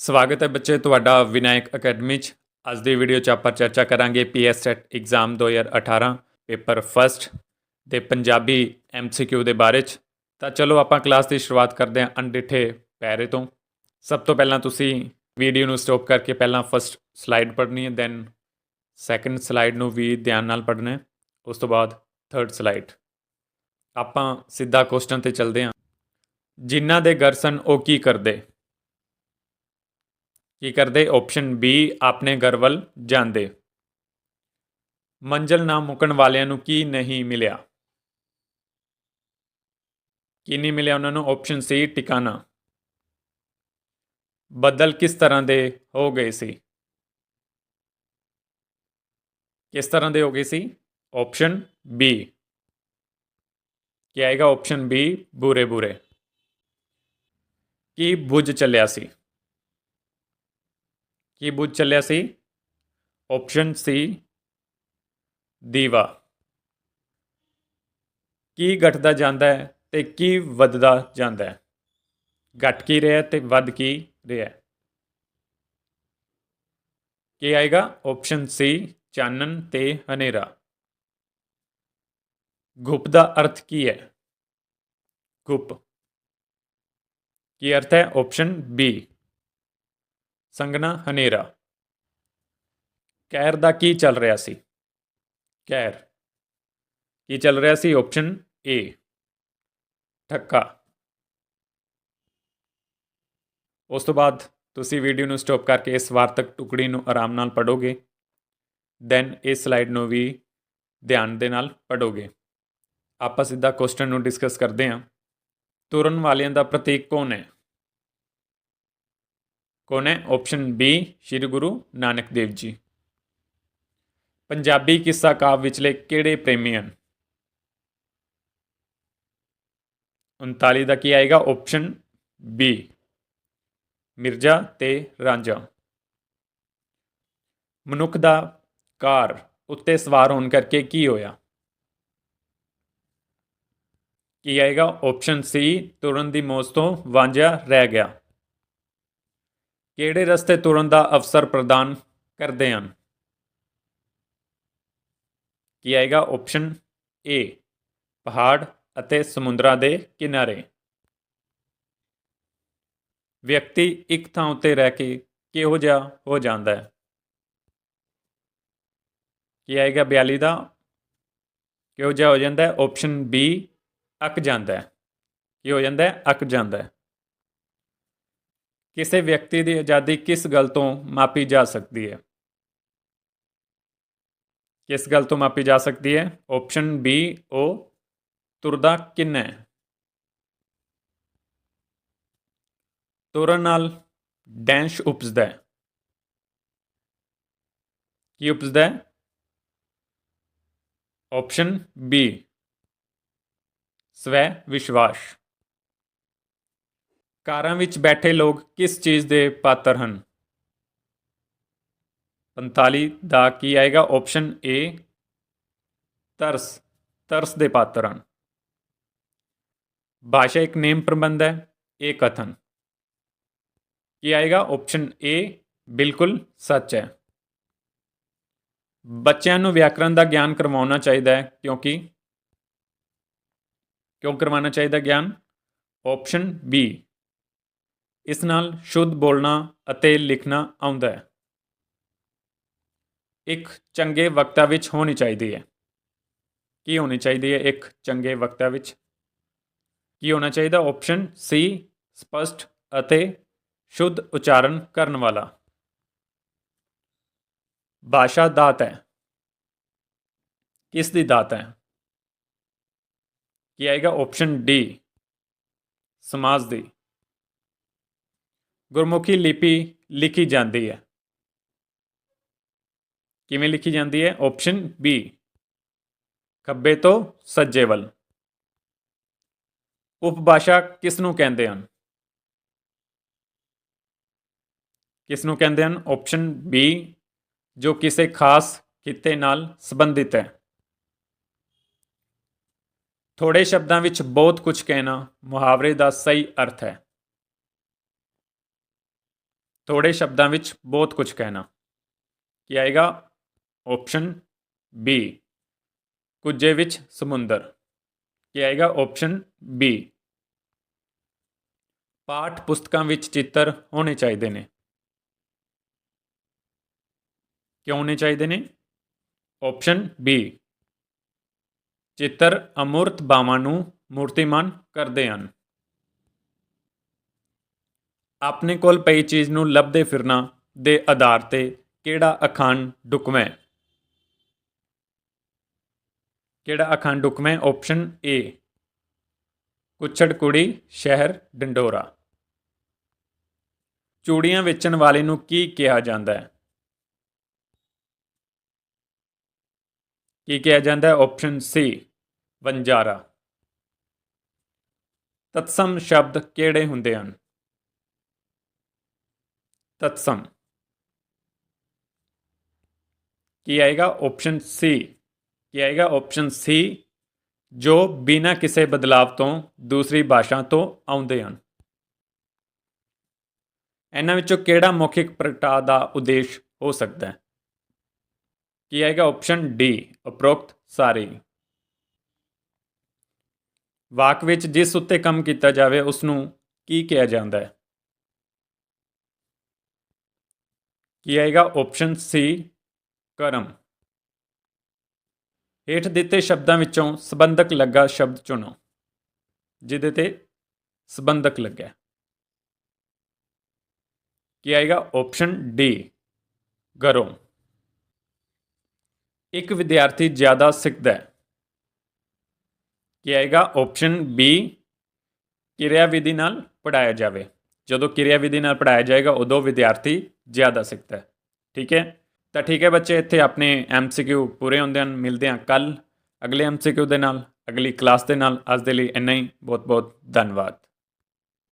ਸਵਾਗਤ ਹੈ ਬੱਚੇ ਤੁਹਾਡਾ ਵਿਨਾਇਕ ਅਕੈਡਮੀ 'ਚ। ਅੱਜ ਦੀ ਵੀਡੀਓ 'ਚ ਆਪਾਂ ਚਰਚਾ ਕਰਾਂਗੇ PS SET exam 2018 paper first ਦੇ ਪੰਜਾਬੀ ਐਮਸੀਕਿਊ ਦੇ ਬਾਰੇ 'ਚ। ਤਾਂ ਚਲੋ ਆਪਾਂ ਕਲਾਸ ਦੀ ਸ਼ੁਰੂਆਤ ਕਰਦੇ ਹਾਂ ਅਣਡਿੱਠੇ ਪੈਰੇ ਤੋਂ। ਸਭ ਤੋਂ ਪਹਿਲਾਂ ਤੁਸੀਂ ਵੀਡੀਓ ਨੂੰ ਸਟਾਪ ਕਰਕੇ ਪਹਿਲਾਂ ਫਸਟ ਸਲਾਈਡ ਪੜ੍ਹਨੀ ਹੈ ਦੈਨ ਸੈਕੰਡ ਸਲਾਈਡ ਨੂੰ ਵੀ ਧਿਆਨ ਨਾਲ ਪੜ੍ਹਨਾ ਹੈ। ਉਸ ਤੋਂ ਬਾਅਦ ਥਰਡ ਸਲਾਈਡ ਆਪਾਂ ਸਿੱਧਾ ਕੁਐਸਚਨ ਤੇ ਚੱਲਦੇ ਹਾਂ। ਜਿਨ੍ਹਾਂ ਦੇ ਘਰ ਸਨ, ਉਹ ਕੀ ਕਰਦੇ? ਕੀ ਕਰਦੇ? ਆਪਸ਼ਨ ਬੀ ਆਪਣੇ ਘਰ ਵੱਲ ਜਾਂਦੇ। ਮੰਜ਼ਲ ਨਾ ਮੁਕਣ ਵਾਲਿਆਂ ਨੂੰ ਕੀ ਨਹੀਂ ਮਿਲਿਆ? ਕੀ ਨਹੀਂ ਮਿਲਿਆ ਉਹਨਾਂ ਨੂੰ? ਆਪਸ਼ਨ ਸੀ ਟਿਕਾਣਾ। ਬੱਦਲ ਕਿਸ ਤਰ੍ਹਾਂ ਦੇ ਹੋ ਗਏ ਸੀ? ਕਿਸ ਤਰ੍ਹਾਂ ਦੇ ਹੋ ਗਏ ਸੀ? ਆਪਸ਼ਨ ਬੀ ਕੀ ਆਏਗਾ? ਆਪਸ਼ਨ ਬੀ ਬੁਰੇ ਬੁਰੇ ਕੀ ਬੁਝ ਚੱਲਿਆ ਸੀ? ਕੀ ਬੁੱਝ ਚੱਲਿਆ ਸੀ। ਆਪਸ਼ਨ ਸੀ ਦੀਵਾ। ਕੀ ਘਟਦਾ ਜਾਂਦਾ ਹੈ ਤੇ ਕੀ ਵੱਧਦਾ ਜਾਂਦਾ ਹੈ? ਘਟ ਕੀ ਰਿਹਾ ਤੇ ਵੱਧ ਕੀ ਰਿਹਾ ਕੀ ਆਏਗਾ? ਆਪਸ਼ਨ ਸੀ ਚਾਨਣ ਤੇ ਹਨੇਰਾ। ਗੁਪ ਦਾ ਅਰਥ ਕੀ ਹੈ? ਗੁਪ। ਕੀ ਅਰਥ ਹੈ? ਆਪਸ਼ਨ ਬੀ ਸੰਗਨਾ ਹਨੇਰਾ। ਕੈਰ ਦਾ ਕੀ ਚੱਲ ਰਿਹਾ ਸੀ? ਕੈਰ। ਕੀ ਚੱਲ ਰਿਹਾ ਸੀ? Option A ਠੱਕਾ। ਉਸ ਤੋਂ ਬਾਅਦ ਤੁਸੀਂ ਵੀਡੀਓ ਨੂੰ ਸਟਾਪ ਕਰਕੇ ਇਸ ਵਾਰਤਕ ਟੁਕੜੀ ਨੂੰ ਆਰਾਮ ਨਾਲ ਪੜੋਗੇ ਦੈਨ ਇਸ ਸਲਾਈਡ ਨੂੰ ਵੀ ਧਿਆਨ ਦੇ ਨਾਲ ਪੜੋਗੇ ਆਪਾਂ ਸਿੱਧਾ ਕੁਐਸਚਨ ਨੂੰ ਡਿਸਕਸ ਕਰਦੇ ਹਾਂ। ਤੁਰਨ ਵਾਲਿਆਂ ਦਾ ਪ੍ਰਤੀਕ ਕੌਣ ਹੈ? ਕੌਣ ਹੈ? Option B Shri Guru Nanak Dev ji. Punjabi ਕਿੱਸਾ ਕਾਵਿ ਵਿਚਲੇ ਕਿਹੜੇ ਪ੍ਰੇਮੀ ਹਨ? 39 ਦਾ ਕੀ ਆਏਗਾ? ਆਪਸ਼ਨ ਬੀ ਮਿਰਜ਼ਾ ਤੇ ਰਾਂਝਾ। ਮਨੁੱਖ ਦਾ ਕਾਰ ਉੱਤੇ ਸਵਾਰ ਹੋਣ ਕਰਕੇ ਕੀ ਹੋਇਆ? ਕੀ ਆਏਗਾ? ਆਪਸ਼ਨ ਸੀ ਤੁਰਨ ਦੀ ਮੌਜ ਤੋਂ ਵਾਂਝਾ ਰਹਿ ਗਿਆ। ਕਿਹੜੇ ਰਸਤੇ ਤੁਰਨ ਦਾ ਅਵਸਰ ਪ੍ਰਦਾਨ ਕਰਦੇ ਹਨ? ਕੀ ਆਏਗਾ? ਆਪਸ਼ਨ ਏ ਪਹਾੜ ਅਤੇ ਸਮੁੰਦਰਾਂ ਦੇ ਕਿਨਾਰੇ। ਵਿਅਕਤੀ ਇੱਕ ਥਾਂ ਉੱਤੇ ਰਹਿ ਕੇ ਕਿਹੋ ਜਿਹਾ ਹੋ ਜਾਂਦਾ ਹੈ? ਕੀ ਆਏਗਾ? 42 ਦਾ। ਕਿਹੋ ਜਿਹਾ ਹੋ ਜਾਂਦਾ ਹੈ? ਆਪਸ਼ਨ ਬੀ ਅੱਕ ਜਾਂਦਾ ਹੈ। ਕੀ ਹੋ ਜਾਂਦਾ ਹੈ? ਅੱਕ ਜਾਂਦਾ ਹੈ। ਕਿਸੇ ਵਿਅਕਤੀ ਦੀ ਆਜ਼ਾਦੀ ਕਿਸ ਗੱਲ ਤੋਂ ਮਾਪੀ ਜਾ ਸਕਦੀ ਹੈ ਕਿਸ ਗੱਲ ਤੋਂ ਮਾਪੀ ਜਾ ਸਕਦੀ ਹੈ ਆਪਸ਼ਨ ਬੀ ਉਹ ਤੁਰਦਾ ਕਿੰਨਾ ਹੈ ਤੁਰਨ ਨਾਲ ਡੈਸ਼ ਉਪਜਦਾ ਹੈ ਕੀ ਉਪਜਦਾ ਹੈ ਆਪਸ਼ਨ ਬੀ ਸਵੈ ਵਿਸ਼ਵਾਸ ਕਾਰਾਂ ਵਿੱਚ ਬੈਠੇ ਲੋਕ ਕਿਸ ਚੀਜ਼ ਦੇ ਪਾਤਰ ਹਨ? 45 ਦਾ ਕੀ ਆਏਗਾ? ਆਪਸ਼ਨ ਏ ਤਰਸ। ਤਰਸ ਦੇ ਪਾਤਰ ਹਨ। ਭਾਸ਼ਾ ਇੱਕ ਨੇਮ ਪ੍ਰਬੰਧ ਹੈ, ਇਹ ਕਥਨ। ਕੀ ਆਏਗਾ? ਆਪਸ਼ਨ ਏ ਬਿਲਕੁਲ ਸੱਚ ਹੈ। ਬੱਚਿਆਂ ਨੂੰ ਵਿਆਕਰਣ ਦਾ ਗਿਆਨ ਕਰਵਾਉਣਾ ਚਾਹੀਦਾ ਹੈ, ਕਿਉਂਕਿ ਕਿਉਂ ਕਰਵਾਉਣਾ ਚਾਹੀਦਾ ਗਿਆਨ? ਆਪਸ਼ਨ ਬੀ ਇਸ ਨਾਲ ਸ਼ੁੱਧ ਬੋਲਣਾ ਅਤੇ ਲਿਖਣਾ ਆਉਂਦਾ ਹੈ। ਇੱਕ ਚੰਗੇ ਵਕਤਾ ਵਿੱਚ ਹੋਣੀ ਚਾਹੀਦੀ ਹੈ। ਕੀ ਹੋਣੀ ਚਾਹੀਦੀ ਹੈ ਇੱਕ ਚੰਗੇ ਵਕਤਾ ਵਿੱਚ? ਕੀ ਹੋਣਾ ਚਾਹੀਦਾ? ਆਪਸ਼ਨ ਸੀ ਸਪਸ਼ਟ ਅਤੇ ਸ਼ੁੱਧ ਉਚਾਰਨ ਕਰਨ ਵਾਲਾ। ਭਾਸ਼ਾ ਦਾਤ ਹੈ। ਕਿਸ ਦੀ ਦਾਤ ਹੈ? ਕੀ ਆਏਗਾ? ਆਪਸ਼ਨ ਡੀ ਸਮਾਜ ਦੀ। ਗੁਰਮੁਖੀ ਲਿਪੀ ਲਿਖੀ ਜਾਂਦੀ ਹੈ। ਕਿਵੇਂ ਲਿਖੀ ਜਾਂਦੀ ਹੈ? ਆਪਸ਼ਨ ਬੀ ਖੱਬੇ ਤੋਂ ਸੱਜੇ ਵੱਲ। ਉਪਭਾਸ਼ਾ ਕਿਸ ਨੂੰ ਕਹਿੰਦੇ ਹਨ? ਕਿਸ ਨੂੰ ਕਹਿੰਦੇ ਹਨ? ਆਪਸ਼ਨ ਬੀ ਜੋ ਕਿਸੇ ਖਾਸ ਖਿੱਤੇ ਨਾਲ ਸੰਬੰਧਿਤ ਹੈ। ਥੋੜੇ ਸ਼ਬਦਾਂ ਵਿੱਚ ਬਹੁਤ ਕੁਝ ਕਹਿਣਾ ਮੁਹਾਵਰੇ ਦਾ ਸਹੀ ਅਰਥ ਹੈ। ਥੋੜੇ ਸ਼ਬਦਾਂ ਵਿੱਚ ਬਹੁਤ ਕੁਝ ਕਹਿਣਾ। ਕੀ ਆਏਗਾ? ਆਪਸ਼ਨ ਬੀ ਕੁਝੇ ਵਿੱਚ ਸਮੁੰਦਰ। ਕੀ ਆਏਗਾ? ਆਪਸ਼ਨ ਬੀ ਪਾਠ ਪੁਸਤਕਾਂ ਵਿੱਚ ਚਿੱਤਰ ਹੋਣੇ ਚਾਹੀਦੇ ਨੇ। ਕਿਉਂ ਹੋਣੇ ਚਾਹੀਦੇ ਨੇ? ਆਪਸ਼ਨ ਬੀ ਚਿੱਤਰ ਅਮੂਰਤ ਬਾਵਾਂ ਨੂੰ ਮੂਰਤੀਮਾਨ ਕਰਦੇ ਹਨ। ਆਪਣੇ ਕੋਲ ਪਈ ਚੀਜ਼ ਨੂੰ ਲੱਭਦੇ ਫਿਰਨਾ ਦੇ ਆਧਾਰ ਤੇ ਕਿਹੜਾ ਅਖੰਡ ਢੁਕਵੇਂ ਕਿਹੜਾ ਅਖੰਡ ਢੁਕਵੇਂ ਆਪਸ਼ਨ ਏ ਕੁੱਛੜ ਕੁੜੀ, ਸ਼ਹਿਰ, ਡੰਡੋਰਾ। ਚੂੜੀਆਂ ਵੇਚਣ ਵਾਲੇ ਨੂੰ ਕੀ ਕਿਹਾ ਜਾਂਦਾ ਹੈ? ਕੀ ਕਿਹਾ ਜਾਂਦਾ ਹੈ? ਆਪਸ਼ਨ ਸੀ ਵੰਜਾਰਾ। ਤਤਸਮ ਸ਼ਬਦ ਕਿਹੜੇ ਹੁੰਦੇ ਹਨ? ਤਤਸਮ ਕੀ ਆਏਗਾ ਆਪਸ਼ਨ ਸੀ ਕੀ ਆਏਗਾ ਆਪਸ਼ਨ ਸੀ ਜੋ ਬਿਨਾਂ ਕਿਸੇ ਬਦਲਾਵ ਤੋਂ ਦੂਸਰੀ ਭਾਸ਼ਾ ਤੋਂ ਆਉਂਦੇ ਹਨ ਇਹਨਾਂ ਵਿੱਚੋਂ ਕਿਹੜਾ ਮੌਖਿਕ ਪ੍ਰਗਟਾ ਦਾ ਉਦੇਸ਼ ਹੋ ਸਕਦਾ ਹੈ ਕੀ ਆਏਗਾ ਆਪਸ਼ਨ ਡੀ ਉਪਰੋਕਤ ਸਾਰੇ ਵਾਕ ਵਿੱਚ ਜਿਸ ਉੱਤੇ ਕੰਮ ਕੀਤਾ ਜਾਵੇ ਉਸ ਨੂੰ ਕੀ ਕਿਹਾ ਜਾਂਦਾ ਹੈ ਕੀ ਆਏਗਾ? ਆਪਸ਼ਨ ਸੀ ਕਰਮ। ਹੇਠ ਦਿੱਤੇ ਸ਼ਬਦਾਂ ਵਿੱਚੋਂ ਸੰਬੰਧਕ ਲੱਗਾ ਸ਼ਬਦ ਚੁਣੋ, ਜਿਹਦੇ ਤੇ ਸੰਬੰਧਕ ਲੱਗਿਆ। ਕੀ ਆਏਗਾ? ਆਪਸ਼ਨ ਡੀ ਘਰੋਂ ਇੱਕ ਵਿਦਿਆਰਥੀ ਜ਼ਿਆਦਾ ਸਿੱਖਦਾ ਹੈ। ਕੀ ਆਏਗਾ? ਆਪਸ਼ਨ ਬੀ ਕਿਰਿਆ ਵਿਧੀ ਨਾਲ ਪੜਾਇਆ ਜਾਵੇ। ਜਦੋਂ ਕਿਰਿਆ ਵਿਧੀ ਨਾਲ ਪੜਾਇਆ ਜਾਏਗਾ, ਉਦੋਂ ਵਿਦਿਆਰਥੀ ਜ਼ਿਆਦਾ ਸਿੱਖਦਾ ਹੈ। ਠੀਕ ਹੈ? ਤਾਂ ਠੀਕ ਹੈ ਬੱਚੇ, ਇੱਥੇ ਆਪਣੇ ਐਮਸੀਕਿਊ ਪੂਰੇ ਹੁੰਦੇ ਹਨ। ਮਿਲਦੇ ਹਾਂ ਕੱਲ ਅਗਲੇ ਐਮਸੀਕਿਊ ਦੇ ਨਾਲ, ਅਗਲੀ ਕਲਾਸ ਦੇ ਨਾਲ। ਅੱਜ ਦੇ ਲਈ ਇੰਨਾ ਹੀ। ਬਹੁਤ ਬਹੁਤ ਧੰਨਵਾਦ।